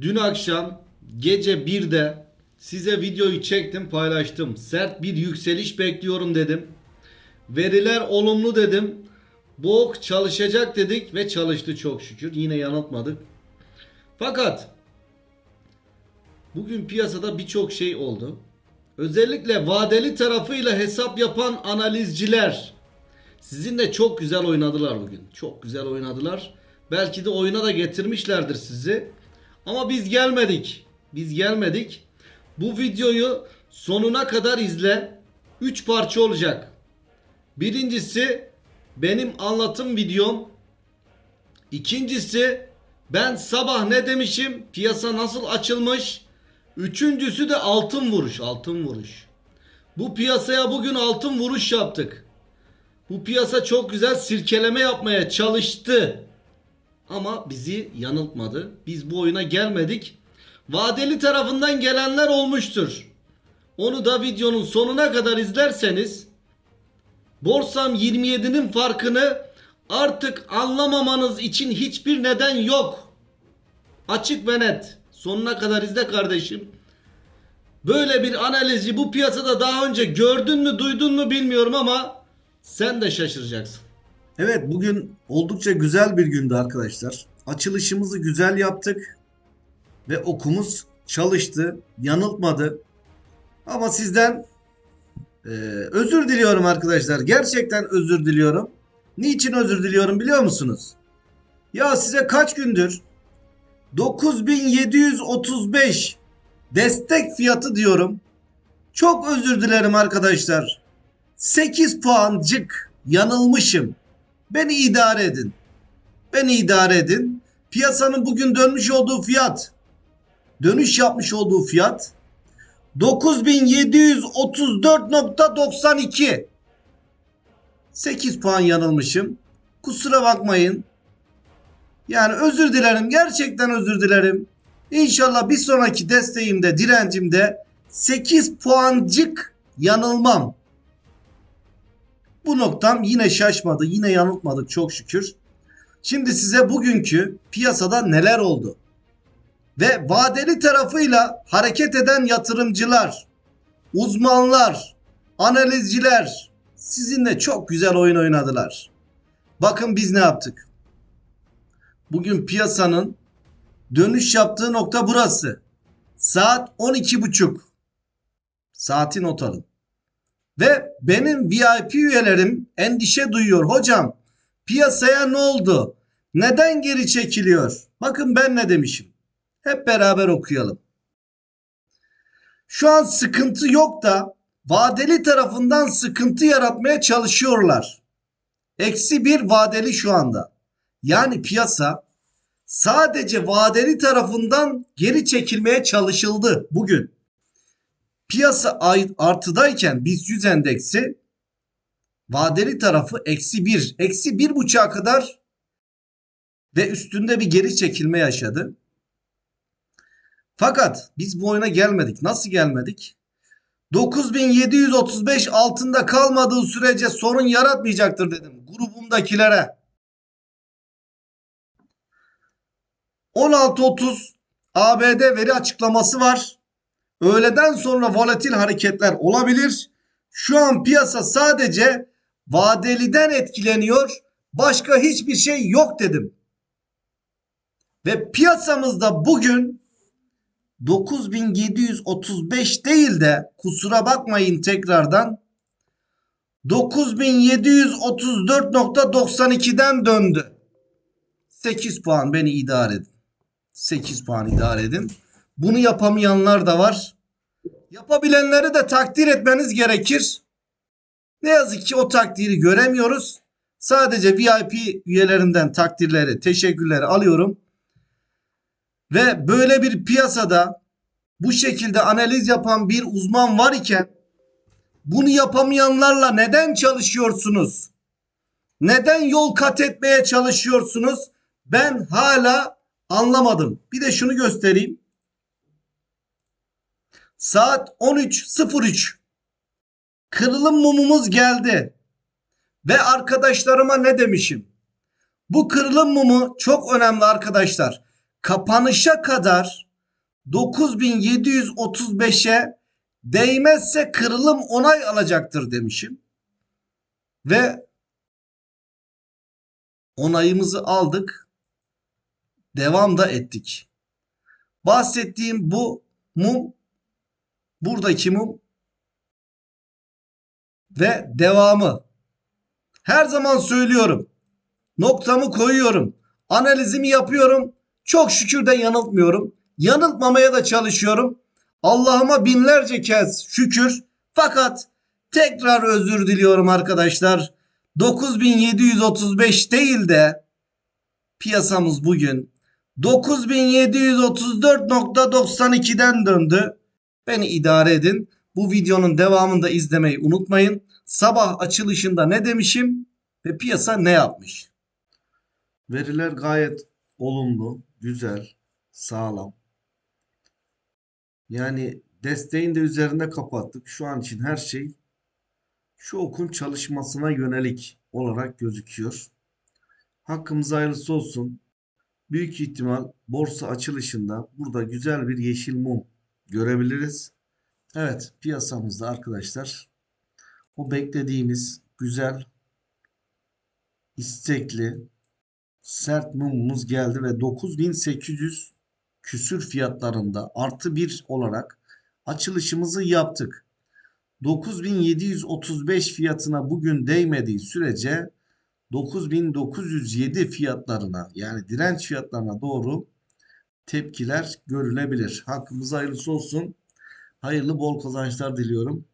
Dün akşam gece 1'de size videoyu çektim paylaştım. Sert bir yükseliş bekliyorum dedim. Veriler olumlu dedim. Bu çalışacak dedik ve çalıştı çok şükür. Yine yanıltmadık. Fakat bugün piyasada birçok şey oldu. Özellikle vadeli tarafıyla hesap yapan analizciler sizinle çok güzel oynadılar bugün. Çok güzel oynadılar. Belki de oyuna da getirmişlerdir sizi. Ama biz gelmedik. Biz gelmedik. Bu videoyu sonuna kadar izle. 3 parça olacak. Birincisi benim anlatım videom. İkincisi ben sabah ne demişim? Piyasa nasıl açılmış? Üçüncüsü de altın vuruş. Altın vuruş. Bu piyasaya bugün altın vuruş yaptık. Bu piyasa çok güzel sirkeleme yapmaya çalıştı. Ama bizi yanıltmadı. Biz bu oyuna gelmedik. Vadeli tarafından gelenler olmuştur. Onu da videonun sonuna kadar izlerseniz Borsam 27'nin farkını artık anlamamanız için hiçbir neden yok. Açık ve net. Sonuna kadar izle kardeşim. Böyle bir analizi bu piyasada daha önce gördün mü duydun mu bilmiyorum ama sen de şaşıracaksın. Evet bugün oldukça güzel bir gündü arkadaşlar. Açılışımızı güzel yaptık ve okumuz çalıştı, yanıltmadı. Ama sizden e, özür diliyorum arkadaşlar. Gerçekten özür diliyorum. Niçin özür diliyorum biliyor musunuz? Ya size kaç gündür 9735 destek fiyatı diyorum. Çok özür dilerim arkadaşlar. 8 puancık yanılmışım. Beni idare edin. Beni idare edin. Piyasanın bugün dönmüş olduğu fiyat, dönüş yapmış olduğu fiyat 9734.92. 8 puan yanılmışım. Kusura bakmayın. Yani özür dilerim. Gerçekten özür dilerim. İnşallah bir sonraki desteğimde, direncimde 8 puancık yanılmam. Bu noktam yine şaşmadı. Yine yanıltmadık çok şükür. Şimdi size bugünkü piyasada neler oldu? Ve vadeli tarafıyla hareket eden yatırımcılar, uzmanlar, analizciler sizinle çok güzel oyun oynadılar. Bakın biz ne yaptık? Bugün piyasanın dönüş yaptığı nokta burası. Saat 12.30. Saati not alın. Ve benim VIP üyelerim endişe duyuyor. Hocam piyasaya ne oldu? Neden geri çekiliyor? Bakın ben ne demişim. Hep beraber okuyalım. Şu an sıkıntı yok da vadeli tarafından sıkıntı yaratmaya çalışıyorlar. Eksi bir vadeli şu anda. Yani piyasa sadece vadeli tarafından geri çekilmeye çalışıldı bugün piyasa ay- artıdayken BIST 100 endeksi vadeli tarafı eksi 1, eksi bir buçuğa kadar ve üstünde bir geri çekilme yaşadı. Fakat biz bu oyuna gelmedik. Nasıl gelmedik? 9735 altında kalmadığı sürece sorun yaratmayacaktır dedim grubumdakilere. 16.30 ABD veri açıklaması var. Öğleden sonra volatil hareketler olabilir. Şu an piyasa sadece vadeliden etkileniyor. Başka hiçbir şey yok dedim. Ve piyasamızda bugün 9735 değil de kusura bakmayın tekrardan 9734.92'den döndü. 8 puan beni idare edin. 8 puan idare edin. Bunu yapamayanlar da var. Yapabilenleri de takdir etmeniz gerekir. Ne yazık ki o takdiri göremiyoruz. Sadece VIP üyelerinden takdirleri, teşekkürleri alıyorum. Ve böyle bir piyasada bu şekilde analiz yapan bir uzman var iken bunu yapamayanlarla neden çalışıyorsunuz? Neden yol kat etmeye çalışıyorsunuz? Ben hala anlamadım. Bir de şunu göstereyim. Saat 13.03. Kırılım mumumuz geldi. Ve arkadaşlarıma ne demişim? Bu kırılım mumu çok önemli arkadaşlar. Kapanışa kadar 9735'e değmezse kırılım onay alacaktır demişim. Ve onayımızı aldık. Devam da ettik. Bahsettiğim bu mum buradaki mum ve devamı. Her zaman söylüyorum. Noktamı koyuyorum. Analizimi yapıyorum. Çok şükür de yanıltmıyorum. Yanıltmamaya da çalışıyorum. Allah'ıma binlerce kez şükür. Fakat tekrar özür diliyorum arkadaşlar. 9735 değil de piyasamız bugün 9734.92'den döndü. Beni idare edin. Bu videonun devamını da izlemeyi unutmayın. Sabah açılışında ne demişim ve piyasa ne yapmış? Veriler gayet olumlu, güzel, sağlam. Yani desteğin de üzerinde kapattık. Şu an için her şey şu okun çalışmasına yönelik olarak gözüküyor. Hakkımız hayırlısı olsun. Büyük ihtimal borsa açılışında burada güzel bir yeşil mum görebiliriz. Evet piyasamızda arkadaşlar o beklediğimiz güzel istekli sert mumumuz geldi ve 9800 küsür fiyatlarında artı bir olarak açılışımızı yaptık. 9735 fiyatına bugün değmediği sürece 9907 fiyatlarına yani direnç fiyatlarına doğru tepkiler görülebilir. Hakkımız hayırlısı olsun. Hayırlı bol kazançlar diliyorum.